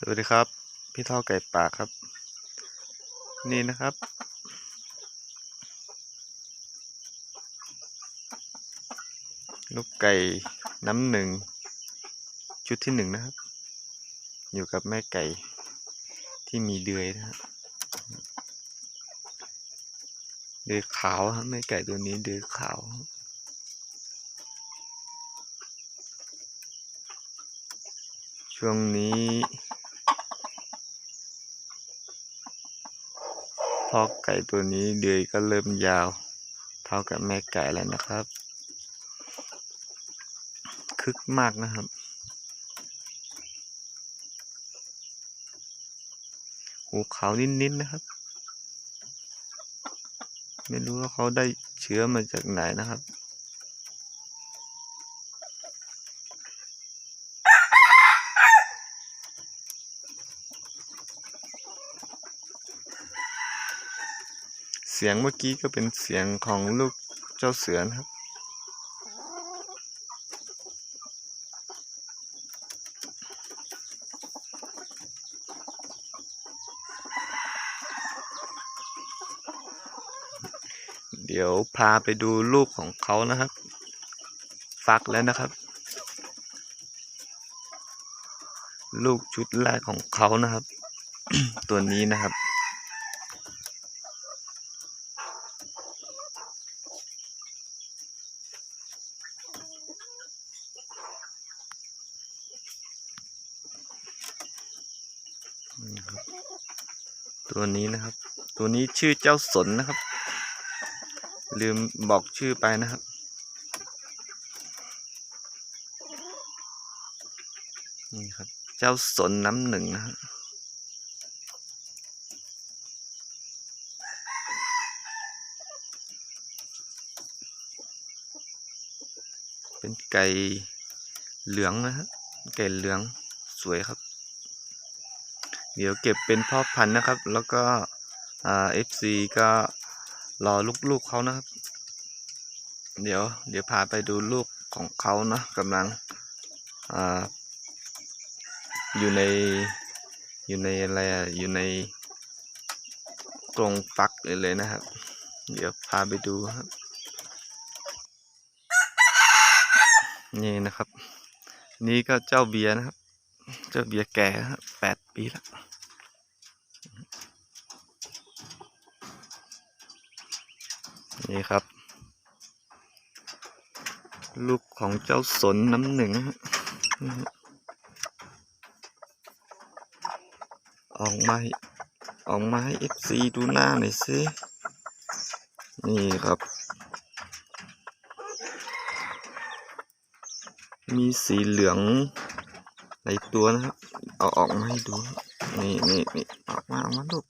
สวัสดีครับ พี่ท่อไก่ป่าครับ นี่นะครับ ลูกไก่น้ำหนึ่ง ชุดที่หนึ่งนะครับ อยู่กับแม่ไก่ที่มีเดือยนะฮะเดือยขาวครับแม่ไก่ตัวนี้เดือยขาวช่วงนี้ พ่อไก่ตัวนี้เดือยก็เริ่มยาว เท่ากับแม่ไก่แล้วนะครับ คึกมากนะครับ หูขาวนิดๆนะครับ ไม่รู้ว่าเขาได้เชื้อมาจากไหนนะครับ เสียงเมื่อกี้ก็เป็นเสียงของลูกเจ้าเสือนะครับ เดี๋ยวพาไปดูลูกของเขานะครับ ฟักแล้วนะครับ ลูกชุดแรกของเขานะครับ ตัวนี้นะครับ นี่ครับ ตัวนี้นะครับ ตัวนี้ชื่อเจ้าสนนะครับ ลืมบอกชื่อไปนะครับ นี่ครับ เจ้าสนน้ำหนึ่งนะฮะเป็นไก่เหลืองนะฮะไก่เหลืองสวยครับ เดี๋ยวเก็บเป็นพ่อพันธุ์นะครับ แล้วก็เอ่า FC ก็รอลูกๆเขานะครับ เดี๋ยวเดี๋ยวพาไปดูลูกของเขานะกำลังออยู่ในอยู่ในอะไรอยู่ในกรงฟักเลยเลยนะครับ เดี๋ยวพาไปดูครับนี่นะครับ นี่ก็เจ้าเบียร์นะครับ เจ้าเบียร์แก่แปดปีแล้วนี่ครับ ลูกของเจ้าสนน้ำหนึ่งฮะออกมาออกมาให้เอฟซีดูหน้าหน่อยสิ นี่ครับ มีสีเหลือง ในตัวนะครับ เอาออกมาให้ดู นี่นี่นี่ออกมาออกมาลูก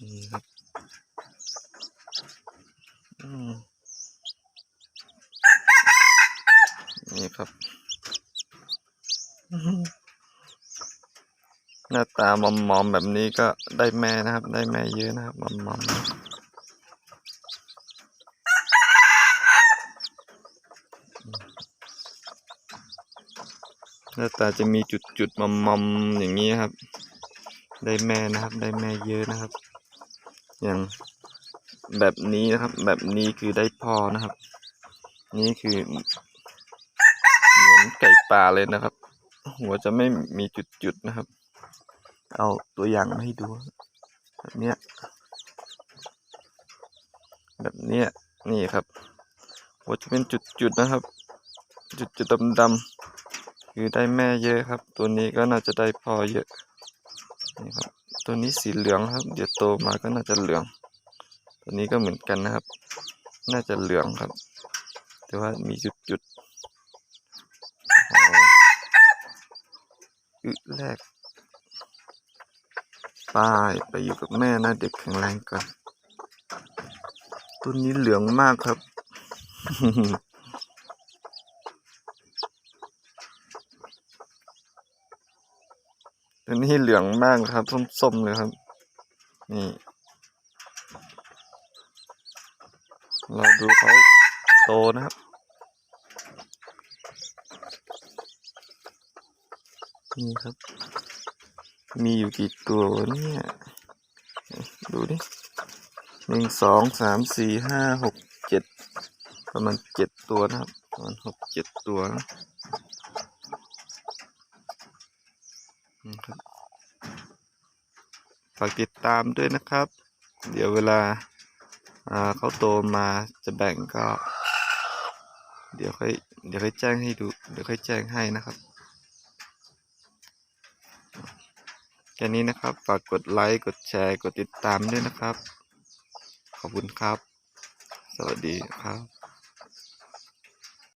นี่ครับนี่ครับ หน้าตามอมมอมๆแบบนี้ก็ได้แม่นะครับ ได้แม่เยอะนะครับมอมมอม หน้าตาจะมีจุดจุดๆมอมมอมๆอย่างนี้ครับ ได้แม่นะครับ ได้แม่เยอะนะครับ อย่างแบบนี้นะครับ แบบนี้คือได้พ่อนะครับ นี่คือเหมือนไก่ป่าเลยนะครับ หัวจะไม่มีจุดๆนะครับ เอาตัวอย่างมาให้ดูแบบเนี้ยแบบเนี้ยนี่ครับหัวจะเป็นจุดๆนะครับ จุดๆดำๆ คือได้แม่เยอะครับ ตัวนี้ก็น่าจะได้พ่อเยอะนี่ครับตัวนี้สีเหลืองครับ เดี๋ยวโตมาก็น่าจะเหลือง ตัวนี้ก็เหมือนกันนะครับ น่าจะเหลืองครับ แต่ว่ามีจุดๆอ๋ออึแรกไปไปอยู่กับแม่นะเด็กแข็งแรงก่อนตัวนี้เหลืองมากครับ ตัวนี้เหลืองมากครับ ส้มๆเลยครับ นี่เราดูเขาโตนะครับ นี่ครับ มีอยู่กี่ตัวเนี่ย ดูดิหนึ่งสองสามสี่ห้าหกเจ็ดประมาณเจ็ดตัวนะครับประมาณหกเจ็ดตัวนะ นี่ครับฝากติดตามด้วยนะครับ เดี๋ยวเวลาเขาโตมาจะแบ่งก็ เดี๋ยวค่อยเดี๋ยวค่อยแจ้งให้ดู เดี๋ยวค่อยแจ้งให้นะครับแค่นี้นะครับ ฝากกดไลค์ กดแชร์ กดติดตามด้วยนะครับ ขอบคุณครับ สวัสดีครับ